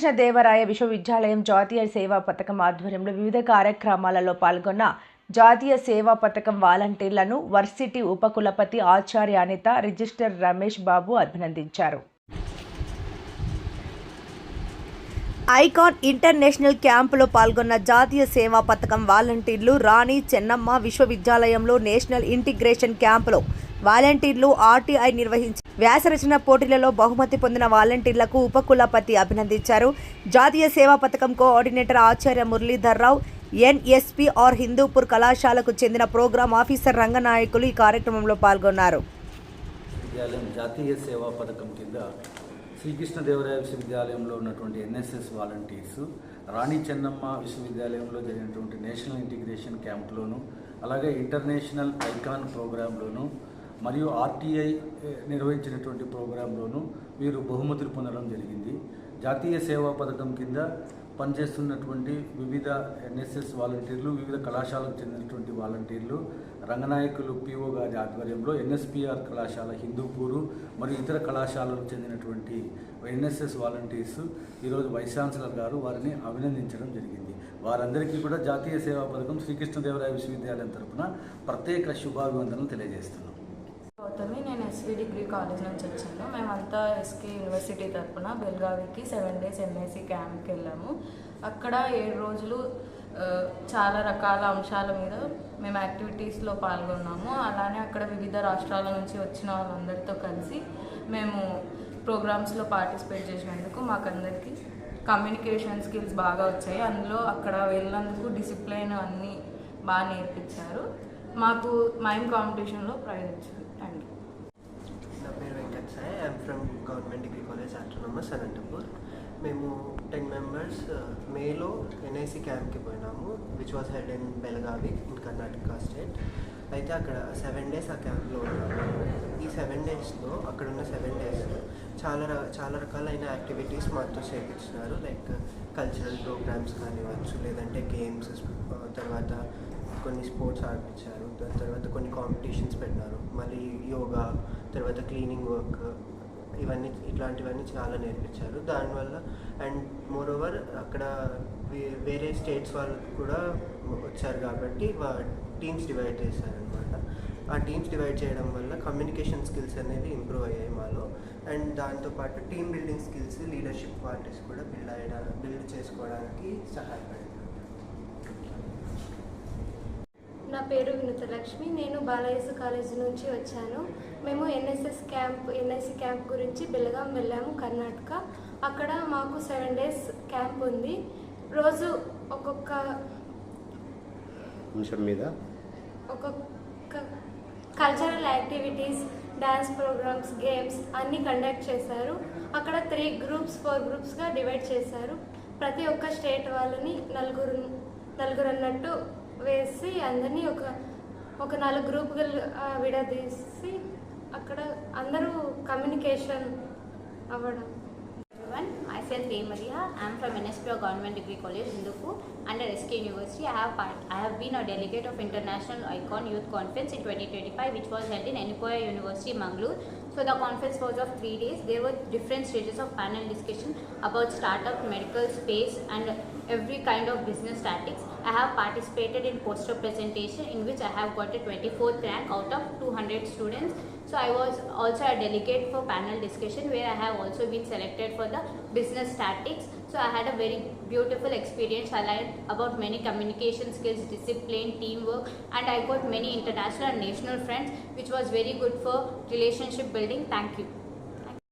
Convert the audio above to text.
శ్రీకృష్ణదేవరాయ విశ్వవిద్యాలయం జాతీయ సేవా పథకం ఆధ్వర్యంలో వివిధ కార్యక్రమాలలో పాల్గొన్న జాతీయ సేవా పథకం వాలంటీర్లను వర్సిటీ ఉపకులపతి ఆచార్య అనిత రిజిస్టర్ రమేష్ బాబు అభినందించారు. ఐకాన్ ఇంటర్నేషనల్ క్యాంపులో పాల్గొన్న జాతీయ సేవా పథకం వాలంటీర్లు రాణి చెన్నమ్మ విశ్వవిద్యాలయంలో నేషనల్ ఇంటిగ్రేషన్ క్యాంపులో వాలంటీర్లు ఆర్టీఐ నిర్వహించి వ్యాసరచన పోటీలలో బహుమతి పొందిన వాలంటీర్లకు ఉపకులపతి అభినందించారు. జాతీయ సేవా పథకం కోఆర్డినేటర్ ఆచార్య మురళీధర్ రావు ఎన్ఎస్పి ఆర్ హిందూపూర్ కళాశాలకు చెందిన ప్రోగ్రాం ఆఫీసర్ రంగనాయకులు ఈ కార్యక్రమంలో పాల్గొన్నారు. జాతీయ సేవా పథకం కింద శ్రీకృష్ణదేవరాయ విశ్వవిద్యాలయంలో ఉన్నటువంటి ఎన్ఎస్ఎస్ వాలంటీర్స్ రాణి చెన్నమ్మ విశ్వవిద్యాలయంలో జరిగినటువంటి నేషనల్ ఇంటిగ్రేషన్ క్యాంప్లోను అలాగే ఇంటర్నేషనల్ ఐకాన్ ప్రోగ్రాంలోను మరియు ఆర్టీఐ నిర్వహించినటువంటి ప్రోగ్రాంలోను వీరు బహుమతులు పొందడం జరిగింది. జాతీయ సేవా పథకం కింద పనిచేస్తున్నటువంటి వివిధ ఎన్ఎస్ఎస్ వాలంటీర్లు వివిధ కళాశాలకు చెందినటువంటి వాలంటీర్లు రంగనాయకులు పిఓ గారి ఆధ్వర్యంలో ఎన్ఎస్పిఆర్ కళాశాల హిందూపూరు మరియు ఇతర కళాశాలకు చెందినటువంటి ఎన్ఎస్ఎస్ వాలంటీర్స్ ఈరోజు వైస్ ఛాన్సలర్ గారు వారిని అభినందించడం జరిగింది. వారందరికీ కూడా జాతీయ సేవా పథకం శ్రీకృష్ణదేవరాయ విశ్వవిద్యాలయం తరపున ప్రత్యేక శుభాభివందనలు తెలియజేస్తున్నాం. గౌతమి నేను ఎస్వి డిగ్రీ కాలేజ్ నుంచి వచ్చాను. మేమంతా ఎస్కే యూనివర్సిటీ తరపున బెల్గావికి సెవెన్ డేస్ ఎంఎస్సి క్యాంప్కి వెళ్ళాము. అక్కడ ఏడు రోజులు చాలా రకాల అంశాల మీద మేము యాక్టివిటీస్లో పాల్గొన్నాము. అలానే అక్కడ వివిధ రాష్ట్రాల నుంచి వచ్చిన వాళ్ళందరితో కలిసి మేము ప్రోగ్రామ్స్లో పార్టిసిపేట్ చేసినందుకు మాకందరికీ కమ్యూనికేషన్ స్కిల్స్ బాగా వచ్చాయి. అందులో అక్కడ వెళ్ళినందుకు డిసిప్లైన్ అన్నీ బాగా నేర్పించారు. మాకు మైమ్ కాంపిటీషన్లో ప్రైజ్ వచ్చింది థ్యాంక్ యూ నా పేరు Venkat Sai. I'm from government degree college autonomous Anantapur. మేము టెన్ మెంబర్స్ మేలో ఎన్ఐసి క్యాంప్కి పోయినాము. Which was held in Belagavi in Karnataka state అయితే అక్కడ సెవెన్ డేస్ ఆ క్యాంప్లో ఉన్నాము. ఈ సెవెన్ డేస్లో అక్కడ ఉన్న సెవెన్ డేస్ చాలా చాలా రకాలైన యాక్టివిటీస్ మాతో చేయించినారు లైక్ కల్చరల్ ప్రోగ్రామ్స్ కానివ్వచ్చు లేదంటే గేమ్స్ తర్వాత కొన్ని స్పోర్ట్స్ ఆడిపించారు దాని తర్వాత కొన్ని కాంపిటీషన్స్ పెట్టినారు. మళ్ళీ యోగా తర్వాత క్లీనింగ్ వర్క్ ఇవన్నీ ఇట్లాంటివన్నీ చాలా నేర్పించారు. దానివల్ల అండ్ మోర్ ఓవర్ అక్కడ వే- వేరే స్టేట్స్ వాళ్ళు కూడా వచ్చారు కాబట్టి టీమ్స్ డివైడ్ చేశారనమాట ఆ టీమ్స్ డివైడ్ చేయడం వల్ల కమ్యూనికేషన్ స్కిల్స్ అనేవి ఇంప్రూవ్ అయ్యాయి మాలో. అండ్ దాంతోపాటు team building skills leadership qualities కూడా బిల్డ్ అయ్యడానికి బిల్డ్ చేసుకోవడానికి సహాయపడింది నా పేరు వినుతలక్ష్మి. నేను బాలయేసు కాలేజీ నుంచి వచ్చాను. మేము ఎన్ఎస్ఎస్ క్యాంప్ ఎన్ఐసి క్యాంప్ గురించి బెల్గాం వెళ్ళాము కర్ణాటక. అక్కడ మాకు సెవెన్ డేస్ క్యాంప్ ఉంది. రోజు ఒక్కొక్క అంశం మీద. ఒక్కొక్క cultural activities dance programmes games అన్నీ కండక్ట్ చేశారు. అక్కడ త్రీ గ్రూప్స్ ఫోర్ గ్రూప్స్గా డివైడ్ చేశారు. ప్రతి ఒక్క స్టేట్ వాళ్ళని నలుగురు నలుగురు అన్నట్టు వేసి అందరినీ ఒక ఒక నాలుగు గ్రూపులు విడదీసి అక్కడ అందరూ కమ్యూనికేషన్ అవ్వడం. ఐ సెల్ తేమరియా I'm from NSPO government degree college హిందుకు under SK university I have part I have been a delegate of international icon youth conference in twenty twenty five which was held in Yenepoya university Mangaluru so the conference was of three days there were different stages of panel discussion about startup medical space and every kind of business statics. I have participated in poster presentation in which I have got a 24th rank out of 200 students. So I was also a delegate for panel discussion where I have also been selected for the business statics. So I had a very beautiful experience. I learned about many communication skills, discipline, teamwork, and I got many international and national friends, which was very good for relationship building. Thank you.